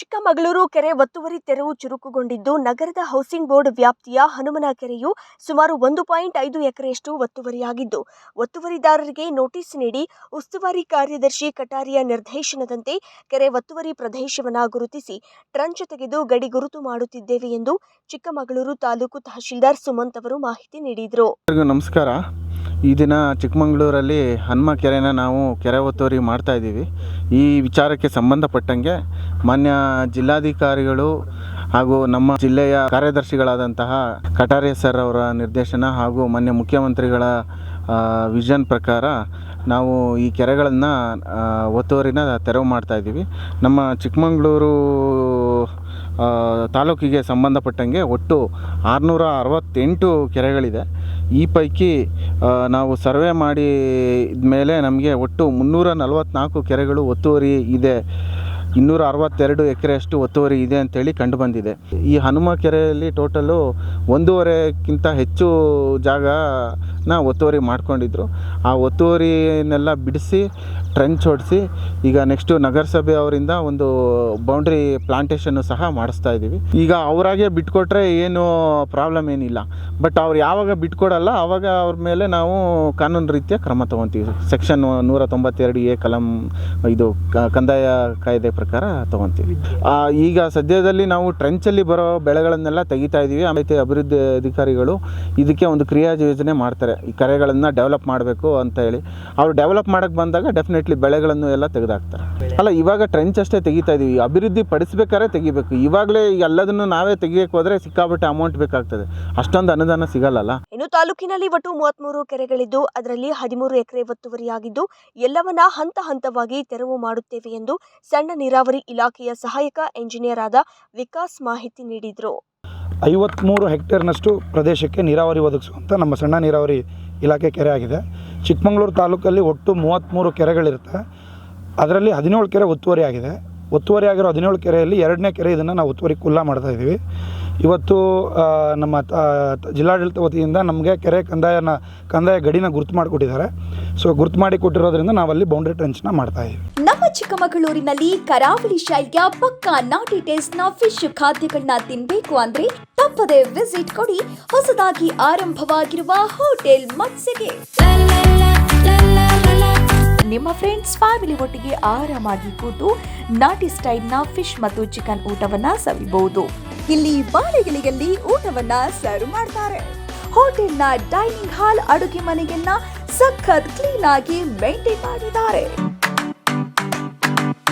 ಚಿಕ್ಕಮಗಳೂರು ಕೆರೆ ಒತ್ತುವರಿ ತೆರವು ಚುರುಕುಗೊಂಡಿದ್ದು, ನಗರದ ಹೌಸಿಂಗ್ ಬೋರ್ಡ್ ವ್ಯಾಪ್ತಿಯ ಹನುಮನ ಕೆರೆಯು ಸುಮಾರು ಒಂದು ಪಾಯಿಂಟ್ ಐದು ಎಕರೆಯಷ್ಟು ಒತ್ತುವರಿಯಾಗಿದ್ದು, ಒತ್ತುವರಿದಾರರಿಗೆ ನೋಟಿಸ್ ನೀಡಿ ಉಸ್ತುವಾರಿ ಕಾರ್ಯದರ್ಶಿ ಕಟಾರಿಯ ನಿರ್ದೇಶನದಂತೆ ಕೆರೆ ಒತ್ತುವರಿ ಪ್ರದೇಶವನ್ನು ಗುರುತಿಸಿ, ಟ್ರಂಚ್ ತೆಗೆದು ಗಡಿ ಗುರುತು ಮಾಡುತ್ತಿದ್ದೇವೆ ಎಂದು ಚಿಕ್ಕಮಗಳೂರು ತಾಲೂಕು ತಹಶೀಲ್ದಾರ್ ಸುಮಂತ್ ಅವರು ಮಾಹಿತಿ ನೀಡಿದರು. ನಮಸ್ಕಾರ. ಈ ದಿನ ಚಿಕ್ಕಮಗಳೂರಲ್ಲಿ ಹನುಮ ಕೆರೆನ ನಾವು ಕೆರೆ ಒತ್ತುವರಿ ಮಾಡ್ತಾಯಿದ್ದೀವಿ ಈ ವಿಚಾರಕ್ಕೆ ಸಂಬಂಧಪಟ್ಟಂಗೆ ಮಾನ್ಯ ಜಿಲ್ಲಾಧಿಕಾರಿಗಳು ಹಾಗೂ ನಮ್ಮ ಜಿಲ್ಲೆಯ ಕಾರ್ಯದರ್ಶಿಗಳಾದಂತಹ ಕಟಾರೆ ಸರ್ ಅವರ ನಿರ್ದೇಶನ ಹಾಗೂ ಮಾನ್ಯ ಮುಖ್ಯಮಂತ್ರಿಗಳ ವಿಷನ್ ಪ್ರಕಾರ ನಾವು ಈ ಕೆರೆಗಳನ್ನು ಒತ್ತುವರಿನ ತೆರವು ಮಾಡ್ತಾಯಿದ್ದೀವಿ ನಮ್ಮ ಚಿಕ್ಕಮಗಳೂರು ತಾಲೂಕಿಗೆ ಸಂಬಂಧಪಟ್ಟಂಗೆ ಒಟ್ಟು ಆರುನೂರ ಅರವತ್ತೆಂಟು ಕೆರೆಗಳಿದೆ. ಈ ಪೈಕಿ ನಾವು ಸರ್ವೆ ಮಾಡಿ ಮೇಲೆ ನಮಗೆ ಒಟ್ಟು ಮುನ್ನೂರ ನಲವತ್ತ್ನಾಲ್ಕು ಕೆರೆಗಳು ಒತ್ತುವರಿ ಇದೆ. ಇನ್ನೂರ ಅರವತ್ತೆರಡು ಎಕರೆಯಷ್ಟು ಒತ್ತುವರಿ ಇದೆ ಅಂತೇಳಿ ಕಂಡುಬಂದಿದೆ. ಈ ಹನುಮ ಕೆರೆಯಲ್ಲಿ ಟೋಟಲು ಒಂದೂವರೆಕ್ಕಿಂತ ಹೆಚ್ಚು ಜಾಗನ ಒತ್ತುವರಿ ಮಾಡಿಕೊಂಡಿದ್ರು. ಆ ಒತ್ತುವರಿನೆಲ್ಲ ಬಿಡಿಸಿ ಟ್ರೆಂಚ್ ಹೊಡಿಸಿ, ಈಗ ನೆಕ್ಸ್ಟು ನಗರಸಭೆ ಅವರಿಂದ ಒಂದು ಬೌಂಡ್ರಿ ಪ್ಲಾಂಟೇಶನ್ನು ಸಹ ಮಾಡಿಸ್ತಾ ಇದ್ದೀವಿ. ಈಗ ಅವರಾಗೆ ಬಿಟ್ಕೊಟ್ರೆ ಏನು ಪ್ರಾಬ್ಲಮ್ ಏನಿಲ್ಲ. ಬಟ್ ಅವ್ರು ಯಾವಾಗ ಬಿಟ್ಕೊಡಲ್ಲ ಆವಾಗ ಅವ್ರ ಮೇಲೆ ನಾವು ಕಾನೂನು ರೀತಿಯ ಕ್ರಮ ತೊಗೊತೀವಿ. ಸೆಕ್ಷನ್ ನೂರ ತೊಂಬತ್ತೆರಡು ಎ ಕಲಂ, ಇದು ಕಂದಾಯ ಕಾಯ್ದೆ ಪ್ರಕಾರ ತೊಗೊತೀವಿ. ಈಗ ಸದ್ಯದಲ್ಲಿ ನಾವು ಟ್ರೆಂಚಲ್ಲಿ ಬರೋ ಬೆಳೆಗಳನ್ನೆಲ್ಲ ತೆಗಿತಾ ಇದ್ದೀವಿ ಆಮೇಲೆ ಅಭಿವೃದ್ಧಿ ಅಧಿಕಾರಿಗಳು ಇದಕ್ಕೆ ಒಂದು ಕ್ರಿಯಾ ಯೋಜನೆ ಮಾಡ್ತಾರೆ. ಈ ಕರೆಗಳನ್ನು ಡೆವಲಪ್ ಮಾಡಬೇಕು ಅಂತ ಹೇಳಿ. ಅವ್ರು ಡೆವಲಪ್ ಮಾಡೋಕ್ಕೆ ಬಂದಾಗ ಡೆಫಿನೆಟ್ಲಿ ಬೆಳೆಗಳನ್ನು ಎಲ್ಲ ತೆಗೆದಾಕ್ತಾರೆ. ಅಲ್ಲ, ಇವಾಗ ಟ್ರೆಂಚ್ ಅಷ್ಟೇ ತೆಗಿತಾ ಇದ್ದೀವಿ ಅಭಿವೃದ್ಧಿ ಪಡಿಸ್ಬೇಕಾದ್ರೆ ತೆಗಿಬೇಕು. ಇವಾಗಲೇ ಎಲ್ಲದನ್ನು ನಾವೇ ತೆಗಿಯಕ್ಕೆ ಹೋದರೆ ಸಿಕ್ಕಾಪಟ್ಟೆ ಅಮೌಂಟ್ ಬೇಕಾಗ್ತದೆ. ಅಷ್ಟೊಂದು ಅನುದಾನ ಸಿಗಲ್ಲಲ್ಲ. ಇನ್ನು ತಾಲೂಕಿನಲ್ಲಿ ಒಟ್ಟು ಮೂವತ್ತ್ಮೂರು ಕೆರೆಗಳಿದ್ದು, ಅದರಲ್ಲಿ ಹದಿಮೂರು ಎಕರೆ ಒತ್ತುವರಿಯಾಗಿದ್ದು, ಎಲ್ಲವನ್ನ ಹಂತ ಹಂತವಾಗಿ ತೆರವು ಮಾಡುತ್ತೇವೆ ಎಂದು ಸಣ್ಣ ನೀರಾವರಿ ಇಲಾಖೆಯ ಸಹಾಯಕ ಎಂಜಿನಿಯರ್ ಆದ ವಿಕಾಸ್ ಮಾಹಿತಿ ನೀಡಿದರು. ಐವತ್ತ್ಮೂರು ಹೆಕ್ಟೇರ್ನಷ್ಟು ಪ್ರದೇಶಕ್ಕೆ ನೀರಾವರಿ ಒದಗಿಸುವಂಥ ನಮ್ಮ ಸಣ್ಣ ನೀರಾವರಿ ಇಲಾಖೆ ಕೆರೆ ಆಗಿದೆ. ಚಿಕ್ಕಮಗಳೂರು ತಾಲೂಕಲ್ಲಿ ಒಟ್ಟು ಮೂವತ್ತ್ಮೂರು ಕೆರೆಗಳಿರುತ್ತೆ. ಅದರಲ್ಲಿ ಹದಿನೇಳು ಕೆರೆ ಒತ್ತುವರಿ ಆಗಿದೆ. ಒತ್ತುವರಿ ಆಗಿರೋ ಹದಿನೇಳು ಕೆರೆಯಲ್ಲಿ ಎರಡನೇ ಕೆರೆ ಇದನ್ನು ನಾವು ಒತ್ತುವರಿ ಕುಲ್ಲ ಮಾಡ್ತಾ ಇದ್ದೀವಿ. ಇವತ್ತು ನಮ್ಮ ಜಿಲ್ಲಾಡಳಿತ ವತಿಯಿಂದ ನಮಗೆ ಕೆರೆ ಕಂದಾಯನ, ಕಂದಾಯ ಗಡಿನ ಗುರುತು ಮಾಡಿಕೊಟ್ಟಿದ್ದಾರೆ. ಸೊ, ಗುರುತು ಮಾಡಿ ಕೊಟ್ಟಿರೋದ್ರಿಂದ ನಾವಲ್ಲಿ ಬೌಂಡ್ರಿ ಟ್ರೆಂಚ್ನ ಮಾಡ್ತಾ ಇದ್ದೀವಿ. ಚಿಕ್ಕಮಗಳೂರಿನಲ್ಲಿ ಕರಾವಳಿ ಶೈಲಿಯ ಪಕ್ಕಾ ನಾಟಿ ಟೇಸ್ಟ್ನ ಫಿಶ್ ಖಾದ್ಯಗಳನ್ನ ತಿನ್ಬೇಕು ಅಂದ್ರೆ ತಪ್ಪದೆ ವಿಸಿಟ್ ಕೊಡಿ. ಹೊಸದಾಗಿ ಆರಂಭವಾಗಿರುವ ಹೋಟೆಲ್ ಮತ್ಸ್ಯಗೆ. ನಿಮ್ಮ ಫ್ರೆಂಡ್ಸ್ ಫ್ಯಾಮಿಲಿ ಒಟ್ಟಿಗೆ ಆರಾಮಾಗಿ ಕೂತು ನಾಟಿ ಸ್ಟೈಲ್ನ ಫಿಶ್ ಮತ್ತು ಚಿಕನ್ ಊಟವನ್ನ ಸವಿಬಹುದು ಇಲ್ಲಿ ಬಾಳೆಗಿಳಿಯಲ್ಲಿ ಊಟವನ್ನ ಸರ್ವ್ ಮಾಡ್ತಾರೆ. ಹೋಟೆಲ್ನ ಡೈನಿಂಗ್ ಹಾಲ್ ಅಡುಗೆ ಮನೆಯನ್ನ ಸಖತ್ ಕ್ಲೀನ್ ಆಗಿ ಮೇಂಟೈನ್ ಮಾಡಿದ್ದಾರೆ.